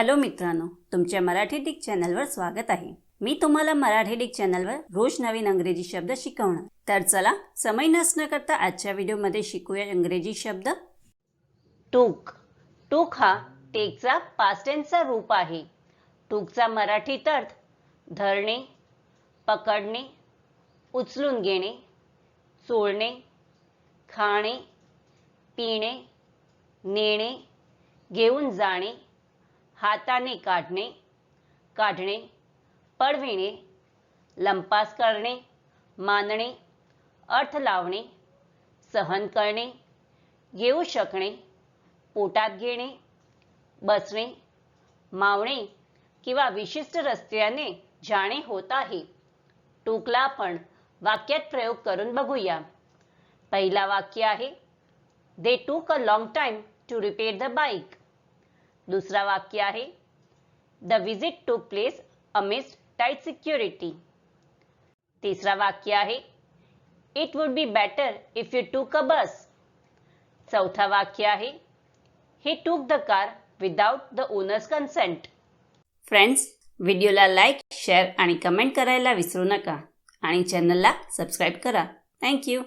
Hello मित्रांनो तुमच्या Marathi Dick चॅनलवर स्वागत आहे. मी तुम्हाला मराठी डिक चॅनलवर रोज नवीन अंग्रेजी शब्द शिकवणार. तर चला समय नसणं करता आजच्या व्हिडिओमध्ये शिकूया इंग्रजी शब्द. टूक. टूक हा टेकचा पास्टेनचा रूप आहे. टूकचा मराठीत अर्थ धरणे पकडणे उचलून घेणे चोळणे खाणे पिणे नेणे घेऊन जाणे हाताने काढणे काढणे पडविणे लंपास करणे मानणे अर्थ लावणे सहन करणे येऊ शकणे पोटात घेणे बसणे मावणे किंवा विशिष्ट रस्त्याने जाणे होत आहे. टूकला आपण वाक्यात प्रयोग करून बघूया. पहिला वाक्य आहे they took a long time to repair the bike दुसरा वाक्य आहे. The visit to place amidst tight security तिसरा वाक्य आहे. It would be better if you took a bus चौथा वाक्य आहे. He took the car without the owner's consent friends व्हिडिओला लाईक शेअर आणि कमेंट करायला विसरू नका. आणि चॅनलला सबस्क्राईब करा. थँक्यू